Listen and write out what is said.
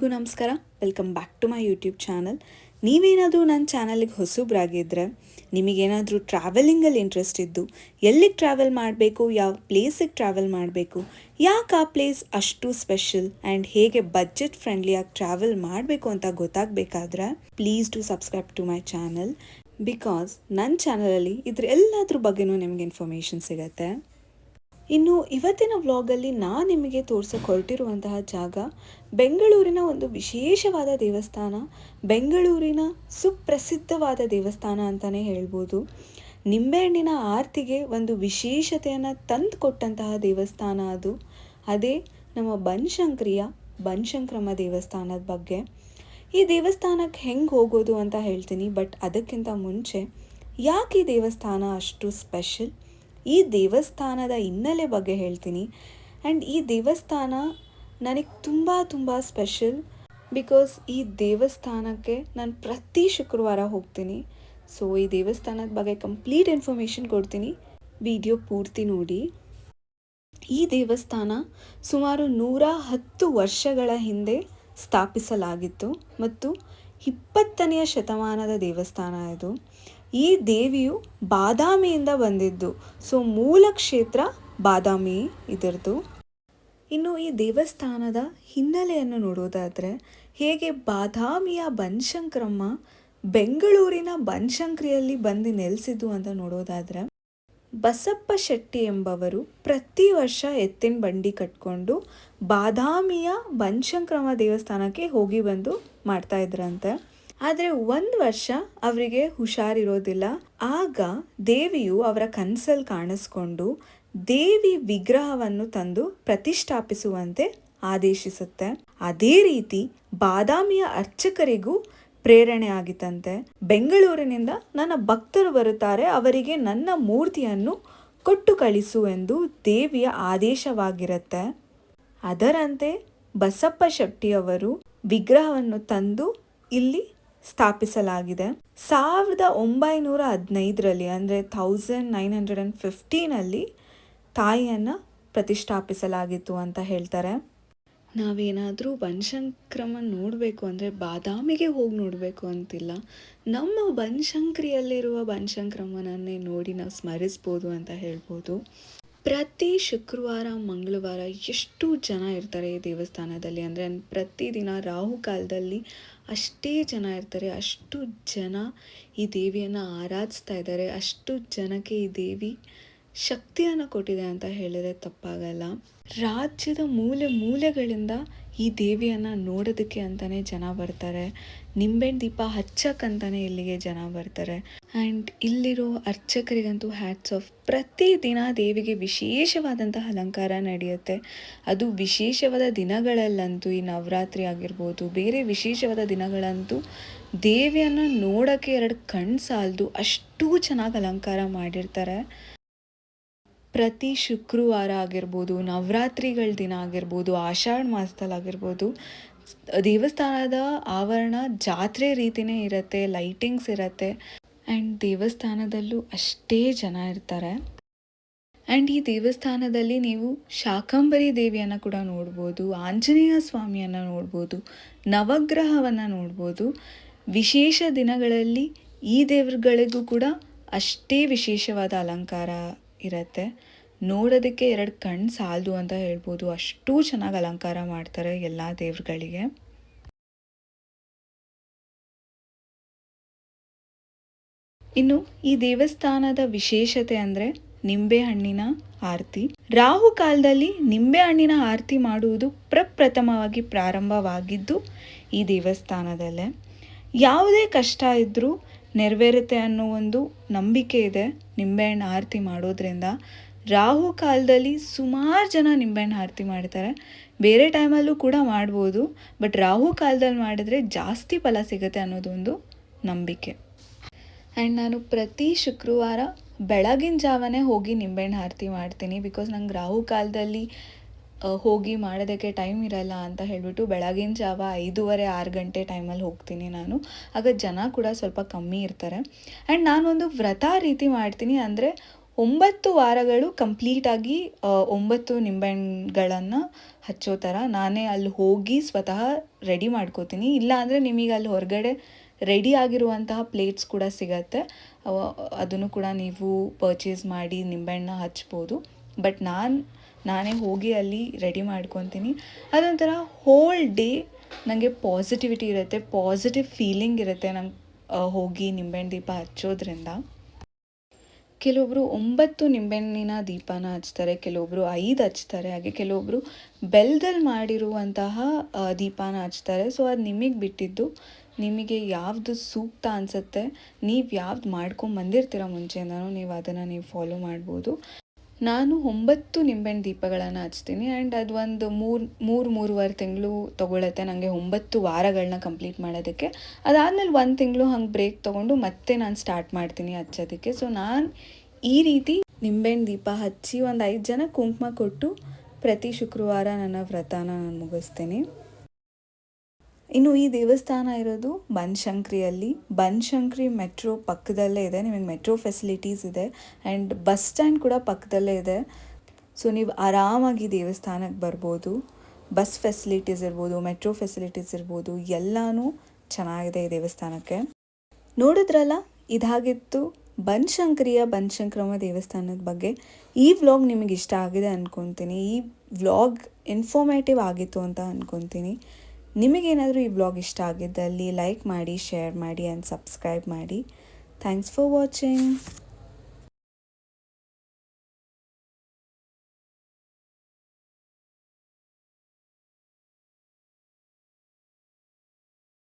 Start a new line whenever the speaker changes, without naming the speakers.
ಎಲ್ಲರಿಗೂ ನಮಸ್ಕಾರ. Welcome back to my YouTube channel ನೀವೇನಾದರೂ ನನ್ನ ಚಾನಲಿಗೆ ಹೊಸಬ್ರಾಗಿದ್ದರೆ ನಿಮಗೇನಾದರೂ ಟ್ರಾವೆಲಿಂಗಲ್ಲಿ ಇಂಟ್ರೆಸ್ಟ್ ಇದ್ದು, ಎಲ್ಲಿಗೆ ಟ್ರಾವೆಲ್ ಮಾಡಬೇಕು, ಯಾವ ಪ್ಲೇಸಿಗೆ ಟ್ರಾವೆಲ್ ಮಾಡಬೇಕು, ಯಾಕೆ ಆ ಪ್ಲೇಸ್ ಅಷ್ಟು ಸ್ಪೆಷಲ್ ಆ್ಯಂಡ್ ಹೇಗೆ ಬಜೆಟ್ ಫ್ರೆಂಡ್ಲಿಯಾಗಿ ಟ್ರಾವೆಲ್ ಮಾಡಬೇಕು ಅಂತ ಗೊತ್ತಾಗಬೇಕಾದ್ರೆ please to subscribe to my channel because ನನ್ನ ಚಾನಲಲ್ಲಿ ಇದ್ರ ಎಲ್ಲದ್ರ ಬಗ್ಗೆನೂ ನಿಮಗೆ ಇನ್ಫಾರ್ಮೇಷನ್ ಸಿಗತ್ತೆ. ಇನ್ನು ಇವತ್ತಿನ ವ್ಲಾಗಲ್ಲಿ ನಾನು ನಿಮಗೆ ತೋರ್ಸಕ್ಕೆ ಹೊರಟಿರುವಂತಹ ಜಾಗ ಬೆಂಗಳೂರಿನ ಒಂದು ವಿಶೇಷವಾದ ದೇವಸ್ಥಾನ, ಬೆಂಗಳೂರಿನ ಸುಪ್ರಸಿದ್ಧವಾದ ದೇವಸ್ಥಾನ ಅಂತಲೇ ಹೇಳ್ಬೋದು. ನಿಂಬೆಹಣ್ಣಿನ ಆರತಿಗೆ ಒಂದು ವಿಶೇಷತೆಯನ್ನು ತಂದು ಕೊಟ್ಟಂತಹ ದೇವಸ್ಥಾನ ಅದು. ಅದೇ ನಮ್ಮ ಬನ್ಶಂಕ್ರಿಯ, ಬನ್ಶಂಕ್ರಮ್ಮ ದೇವಸ್ಥಾನದ ಬಗ್ಗೆ. ಈ ದೇವಸ್ಥಾನಕ್ಕೆ ಹೆಂಗೆ ಹೋಗೋದು ಅಂತ ಹೇಳ್ತೀನಿ, ಬಟ್ ಅದಕ್ಕಿಂತ ಮುಂಚೆ ಯಾಕೆ ಈ ದೇವಸ್ಥಾನ ಅಷ್ಟು ಸ್ಪೆಷಲ್? ಈ ದೇವಸ್ಥಾನದ ಹಿನ್ನೆಲೆ ಬಗ್ಗೆ ಹೇಳ್ತೀನಿ. ಆ್ಯಂಡ್ ಈ ದೇವಸ್ಥಾನ ನನಗೆ ತುಂಬ ತುಂಬ ಸ್ಪೆಷಲ್ ಬಿಕಾಸ್ ಈ ದೇವಸ್ಥಾನಕ್ಕೆ ನಾನು ಪ್ರತಿ ಶುಕ್ರವಾರ ಹೋಗ್ತೀನಿ. ಸೊ, ಈ ದೇವಸ್ಥಾನದ ಬಗ್ಗೆ ಕಂಪ್ಲೀಟ್ ಇನ್ಫಾರ್ಮೇಷನ್ ಕೊಡ್ತೀನಿ. ವಿಡಿಯೋ ಪೂರ್ತಿ ನೋಡಿ. ಈ ದೇವಸ್ಥಾನ ಸುಮಾರು ನೂರ ಹತ್ತು ವರ್ಷಗಳ ಹಿಂದೆ ಸ್ಥಾಪಿಸಲಾಗಿತ್ತು. ಮತ್ತು ಇಪ್ಪತ್ತನೆಯ ಶತಮಾನದ ದೇವಸ್ಥಾನ ಇದು. ಈ ದೇವಿಯು ಬಾದಾಮಿಯಿಂದ ಬಂದಿದ್ದು. ಸೊ, ಮೂಲ ಕ್ಷೇತ್ರ ಬಾದಾಮಿ ಇದರದು ಇನ್ನು ಈ ದೇವಸ್ಥಾನದ ಹಿನ್ನೆಲೆಯನ್ನು ನೋಡೋದಾದರೆ, ಹೇಗೆ ಬಾದಾಮಿಯ ಬನ್ಶಂಕ್ರಮ್ಮ ಬೆಂಗಳೂರಿನ ಬನಶಂಕರಿಯಲ್ಲಿ ಬಂದು ನೆಲೆಸಿದ್ದು ಅಂತ ನೋಡೋದಾದರೆ ಬಸಪ್ಪ ಶೆಟ್ಟಿ ಎಂಬವರು ಪ್ರತಿ ವರ್ಷ ಎತ್ತಿನ ಬಂಡಿ ಕಟ್ಕೊಂಡು ಬಾದಾಮಿಯ ಬನಶಂಕರಮ್ಮ ದೇವಸ್ಥಾನಕ್ಕೆ ಹೋಗಿ ಬಂದು ಮಾಡ್ತಾ ಇದ್ರಂತೆ. ಆದರೆ ಒಂದು ವರ್ಷ ಅವರಿಗೆ ಹುಷಾರಿರೋದಿಲ್ಲ. ಆಗ ದೇವಿಯು ಅವರ ಕನಸಲ್ಲಿ ಕಾಣಿಸ್ಕೊಂಡು ದೇವಿ ವಿಗ್ರಹವನ್ನು ತಂದು ಪ್ರತಿಷ್ಠಾಪಿಸುವಂತೆ ಆದೇಶಿಸುತ್ತೆ. ಅದೇ ರೀತಿ ಬಾದಾಮಿಯ ಅರ್ಚಕರಿಗೂ ಪ್ರೇರಣೆ ಆಗಿತ್ತಂತೆ. ಬೆಂಗಳೂರಿನಿಂದ ನನ್ನ ಭಕ್ತರು ಬರುತ್ತಾರೆ, ಅವರಿಗೆ ನನ್ನ ಮೂರ್ತಿಯನ್ನು ಕೊಟ್ಟು ಕಳಿಸು ಎಂದು ದೇವಿಯ ಆದೇಶವಾಗಿರುತ್ತೆ. ಅದರಂತೆ ಬಸಪ್ಪ ಶೆಟ್ಟಿಯವರು ವಿಗ್ರಹವನ್ನು ತಂದು ಇಲ್ಲಿ ಸ್ಥಾಪಿಸಲಾಗಿದೆ. ಸಾವಿರದ ಒಂಬೈನೂರ ಹದಿನೈದರಲ್ಲಿ, ಅಂದರೆ ಥೌಸಂಡ್ ನೈನ್ ಹಂಡ್ರೆಡ್ ಆ್ಯಂಡ್ ಫಿಫ್ಟೀನಲ್ಲಿ ತಾಯಿಯನ್ನು ಪ್ರತಿಷ್ಠಾಪಿಸಲಾಗಿತ್ತು ಅಂತ ಹೇಳ್ತಾರೆ. ನಾವೇನಾದರೂ ಬನಶಂಕ್ರಮ ನೋಡಬೇಕು ಅಂದರೆ ಬಾದಾಮಿಗೆ ಹೋಗಿ ನೋಡಬೇಕು ಅಂತಿಲ್ಲ. ನಮ್ಮ ಬನಶಂಕರಿಯಲ್ಲಿರುವ ಬನ್ಶಂಕ್ರಮನನ್ನೇ ನೋಡಿ ನಾವು ಸ್ಮರಿಸ್ಬೋದು ಅಂತ ಹೇಳ್ಬೋದು. ಪ್ರತಿ ಶುಕ್ರವಾರ, ಮಂಗಳವಾರ ಎಷ್ಟು ಜನ ಇರ್ತಾರೆ ಈ ದೇವಸ್ಥಾನದಲ್ಲಿ. ಅಂದರೆ ಪ್ರತಿದಿನ ರಾಹುಕಾಲದಲ್ಲಿ ಅಷ್ಟೇ ಜನ ಇರ್ತಾರೆ. ಅಷ್ಟು ಜನ ಈ ದೇವಿಯನ್ನು ಆರಾಧಿಸ್ತಾ ಇದ್ದಾರೆ. ಅಷ್ಟು ಜನಕ್ಕೆ ಈ ದೇವಿ ಶಕ್ತಿಯನ್ನು ಕೊಟ್ಟಿದೆ ಅಂತ ಹೇಳಿದ್ರೆ ತಪ್ಪಾಗಲ್ಲ. ರಾಜ್ಯದ ಮೂಲೆ ಮೂಲೆಗಳಿಂದ ಈ ದೇವಿಯನ್ನು ನೋಡೋದಕ್ಕೆ ಅಂತಲೇ ಜನ ಬರ್ತಾರೆ. ನಿಂಬೆಹಣ್ಣು ದೀಪ ಹಚ್ಚಕ್ಕಂತಲೇ ಇಲ್ಲಿಗೆ ಜನ ಬರ್ತಾರೆ. ಆ್ಯಂಡ್ ಇಲ್ಲಿರೋ ಅರ್ಚಕರಿಗಂತೂ ಹ್ಯಾಟ್ಸ್ ಆಫ್ ಪ್ರತಿದಿನ ದೇವಿಗೆ ವಿಶೇಷವಾದಂತಹ ಅಲಂಕಾರ ನಡೆಯುತ್ತೆ. ಅದು ವಿಶೇಷವಾದ ದಿನಗಳಲ್ಲಂತೂ ಈ ನವರಾತ್ರಿ ಆಗಿರ್ಬೋದು, ಬೇರೆ ವಿಶೇಷವಾದ ದಿನಗಳಂತೂ ದೇವಿಯನ್ನು ನೋಡೋಕ್ಕೆ ಎರಡು ಕಣ್ಣು ಸಾಲದು ಅಷ್ಟು ಚೆನ್ನಾಗಿ ಅಲಂಕಾರ ಮಾಡಿರ್ತಾರೆ. ಪ್ರತಿ ಶುಕ್ರವಾರ ಆಗಿರ್ಬೋದು, ನವರಾತ್ರಿಗಳ ದಿನ ಆಗಿರ್ಬೋದು, ಆಷಾಢ ಮಾಸದಲ್ಲಿ ಆಗಿರ್ಬೋದು, ದೇವಸ್ಥಾನದ ಆವರಣ ಜಾತ್ರೆ ರೀತಿಯೇ ಇರುತ್ತೆ ಲೈಟಿಂಗ್ಸ್ ಇರುತ್ತೆ. ಆ್ಯಂಡ್ ದೇವಸ್ಥಾನದಲ್ಲೂ ಅಷ್ಟೇ ಜನ ಇರ್ತಾರೆ. ಆ್ಯಂಡ್ ಈ ದೇವಸ್ಥಾನದಲ್ಲಿ ನೀವು ಶಾಕಂಬರಿ ದೇವಿಯನ್ನು ಕೂಡ ನೋಡ್ಬೋದು, ಆಂಜನೇಯ ಸ್ವಾಮಿಯನ್ನು ನೋಡ್ಬೋದು, ನವಗ್ರಹವನ್ನು ನೋಡ್ಬೋದು. ವಿಶೇಷ ದಿನಗಳಲ್ಲಿ ಈ ದೇವರುಗಳಿಗೂ ಕೂಡ ಅಷ್ಟೇ ವಿಶೇಷವಾದ ಅಲಂಕಾರ ಇರುತ್ತೆ. ನೋಡೋದಕ್ಕೆ ಎರಡು ಕಣ್ಣು ಸಾಲದು ಅಂತ ಹೇಳ್ಬೋದು. ಅಷ್ಟು ಚೆನ್ನಾಗಿ ಅಲಂಕಾರ ಮಾಡ್ತಾರೆ ಎಲ್ಲ ದೇವ್ರುಗಳಿಗೆ. ಇನ್ನು ಈ ದೇವಸ್ಥಾನದ ವಿಶೇಷತೆ ಅಂದರೆ ನಿಂಬೆಹಣ್ಣಿನ ಆರತಿ. ರಾಹು ಕಾಲದಲ್ಲಿ ನಿಂಬೆ ಹಣ್ಣಿನ ಆರತಿ ಮಾಡುವುದು ಪ್ರಪ್ರಥಮವಾಗಿ ಪ್ರಾರಂಭವಾಗಿದ್ದು ಈ ದೇವಸ್ಥಾನದಲ್ಲೇ. ಯಾವುದೇ ಕಷ್ಟ ಇದ್ದರೂ ನೆರವೇರುತ್ತೆ ಅನ್ನೋ ಒಂದು ನಂಬಿಕೆ ಇದೆ ನಿಂಬೆಹಣ್ಣು ಆರತಿ ಮಾಡೋದ್ರಿಂದ. ರಾಹು ಕಾಲದಲ್ಲಿ ಸುಮಾರು ಜನ ನಿಂಬೆಹಣ್ಣು ಆರತಿ ಮಾಡ್ತಾರೆ ಬೇರೆ ಟೈಮಲ್ಲೂ ಕೂಡ ಮಾಡ್ಬೋದು, ಬಟ್ ರಾಹು ಕಾಲದಲ್ಲಿ ಮಾಡಿದರೆ ಜಾಸ್ತಿ ಫಲ ಸಿಗುತ್ತೆ ಅನ್ನೋದೊಂದು ನಂಬಿಕೆ. ಆ್ಯಂಡ್ ನಾನು ಪ್ರತಿ ಶುಕ್ರವಾರ ಬೆಳಗಿನ ಜಾವನೇ ಹೋಗಿ ನಿಂಬೆಹಣ್ಣು ಆರತಿ ಮಾಡ್ತೀನಿ, ಬಿಕಾಸ್ ನಂಗೆ ರಾಹು ಕಾಲದಲ್ಲಿ ಹೋಗಿ ಮಾಡೋದಕ್ಕೆ ಟೈಮ್ ಇರಲ್ಲ ಅಂತ ಹೇಳಿಬಿಟ್ಟು ಬೆಳಗಿನ ಜಾವ ಐದೂವರೆ, ಆರು ಗಂಟೆ ಟೈಮಲ್ಲಿ ಹೋಗ್ತೀನಿ ನಾನು. ಆಗ ಜನ ಕೂಡ ಸ್ವಲ್ಪ ಕಮ್ಮಿ ಇರ್ತಾರೆ. ಆ್ಯಂಡ್ ನಾನೊಂದು ವ್ರತ ರೀತಿ ಮಾಡ್ತೀನಿ ಅಂದರೆ ಒಂಬತ್ತು ವಾರಗಳು ಕಂಪ್ಲೀಟಾಗಿ ಒಂಬತ್ತು ನಿಂಬೆಹಣ್ಣುಗಳನ್ನು ಹಚ್ಚೋ ಥರ ನಾನೇ ಅಲ್ಲಿ ಹೋಗಿ ಸ್ವತಃ ರೆಡಿ ಮಾಡ್ಕೋತೀನಿ. ಇಲ್ಲ ಅಂದರೆ ನಿಮಗೆ ಅಲ್ಲಿ ಹೊರಗಡೆ ರೆಡಿ ಆಗಿರುವಂತಹ ಪ್ಲೇಟ್ಸ್ ಕೂಡ ಸಿಗತ್ತೆ. ಅದನ್ನು ಕೂಡ ನೀವು ಪರ್ಚೇಸ್ ಮಾಡಿ ನಿಂಬೆಹಣ್ಣ ಹಚ್ಬೋದು. ಬಟ್ ನಾನು ನಾನೇ ಹೋಗಿ ಅಲ್ಲಿ ರೆಡಿ ಮಾಡ್ಕೊತೀನಿ. ಅದೊಂಥರ ಹೋಲ್ ಡೇ ನನಗೆ ಪಾಸಿಟಿವಿಟಿ ಇರುತ್ತೆ ಪಾಸಿಟಿವ್ ಫೀಲಿಂಗ್ ಇರುತ್ತೆ ನಂಗೆ ಹೋಗಿ ನಿಂಬೆಹಣ್ಣು ದೀಪ ಹಚ್ಚೋದ್ರಿಂದ. ಕೆಲವೊಬ್ಬರು ಒಂಬತ್ತು ನಿಂಬೆಹಣ್ಣಿನ ದೀಪನ ಹಚ್ತಾರೆ ಕೆಲವೊಬ್ಬರು ಐದು ಹಚ್ತಾರೆ, ಹಾಗೆ ಕೆಲವೊಬ್ಬರು ಬೆಲ್ದಲ್ಲಿ ಮಾಡಿರುವಂತಹ ದೀಪನ ಹಚ್ತಾರೆ. ಸೊ ಅದು ನಿಮಗೆ ಬಿಟ್ಟಿದ್ದು, ನಿಮಗೆ ಯಾವುದು ಸೂಕ್ತ ಅನಿಸುತ್ತೆ, ನೀವು ಯಾವ್ದು ಮಾಡ್ಕೊಂಡು ಬಂದಿರ್ತೀರ ಮುಂಚೆಯಿಂದನೂ ನೀವು ಅದನ್ನು ನೀವು ಫಾಲೋ ಮಾಡ್ಬೋದು. ನಾನು ಒಂಬತ್ತು ನಿಂಬೆಹಣ್ಣು ದೀಪಗಳನ್ನು ಹಚ್ತೀನಿ ಆ್ಯಂಡ್ ಅದು ಒಂದು ಮೂರು ಮೂರು, ಮೂರುವರೆ ತಿಂಗಳು ತೊಗೊಳತ್ತೆ ನನಗೆ ಒಂಬತ್ತು ವಾರಗಳನ್ನ ಕಂಪ್ಲೀಟ್ ಮಾಡೋದಕ್ಕೆ. ಅದಾದಮೇಲೆ ಒಂದು ತಿಂಗಳು ಹಂಗೆ ಬ್ರೇಕ್ ತೊಗೊಂಡು ಮತ್ತೆ ನಾನು ಸ್ಟಾರ್ಟ್ ಮಾಡ್ತೀನಿ ಹಚ್ಚೋದಕ್ಕೆ. ಸೊ ನಾನು ಈ ರೀತಿ ನಿಂಬೆಹಣ್ಣು ದೀಪ ಹಚ್ಚಿ ಒಂದು ಐದು ಜನ ಕುಂಕುಮ ಕೊಟ್ಟು ಪ್ರತಿ ಶುಕ್ರವಾರ ನನ್ನ ವ್ರತನ ನಾನು ಮುಗಿಸ್ತೀನಿ. ಇನ್ನು ಈ ದೇವಸ್ಥಾನ ಇರೋದು ಬನಶಂಕರಿಯಲ್ಲಿ. ಬನಶಂಕರಿ ಮೆಟ್ರೋ ಪಕ್ಕದಲ್ಲೇ ಇದೆ. ನಿಮಗೆ ಮೆಟ್ರೋ ಫೆಸಿಲಿಟೀಸ್ ಇದೆ. ಆ್ಯಂಡ್ ಬಸ್ ಸ್ಟ್ಯಾಂಡ್ ಕೂಡ ಪಕ್ಕದಲ್ಲೇ ಇದೆ. ಸೊ ನೀವು ಆರಾಮಾಗಿ ದೇವಸ್ಥಾನಕ್ಕೆ ಬರ್ಬೋದು. ಬಸ್ ಫೆಸಿಲಿಟೀಸ್ ಇರ್ಬೋದು, ಮೆಟ್ರೋ ಫೆಸಿಲಿಟೀಸ್ ಇರ್ಬೋದು, ಎಲ್ಲನೂ ಚೆನ್ನಾಗಿದೆ ಈ ದೇವಸ್ಥಾನಕ್ಕೆ. ನೋಡಿದ್ರಲ್ಲ, ಇದಾಗಿತ್ತು ಬನಶಂಕರಿಯ ಬನಶಂಕರಮ್ಮ ದೇವಸ್ಥಾನದ ಬಗ್ಗೆ. ಈ ವ್ಲಾಗ್ ನಿಮಗೆ ಇಷ್ಟ ಆಗಿದೆ ಅಂದ್ಕೊತೀನಿ ಈ ವ್ಲಾಗ್ ಇನ್ಫಾರ್ಮೇಟಿವ್ ಆಗಿತ್ತು ಅಂತ ಅಂದ್ಕೊತೀನಿ ನಿಮಗೇನಾದರೂ ಈ ಬ್ಲಾಗ್ ಇಷ್ಟ ಆಗಿದ್ದಲ್ಲಿ ಲೈಕ್ ಮಾಡಿ, ಶೇರ್ ಮಾಡಿ ಆ್ಯಂಡ್ ಸಬ್ಸ್ಕ್ರೈಬ್ ಮಾಡಿ. Thanks for watching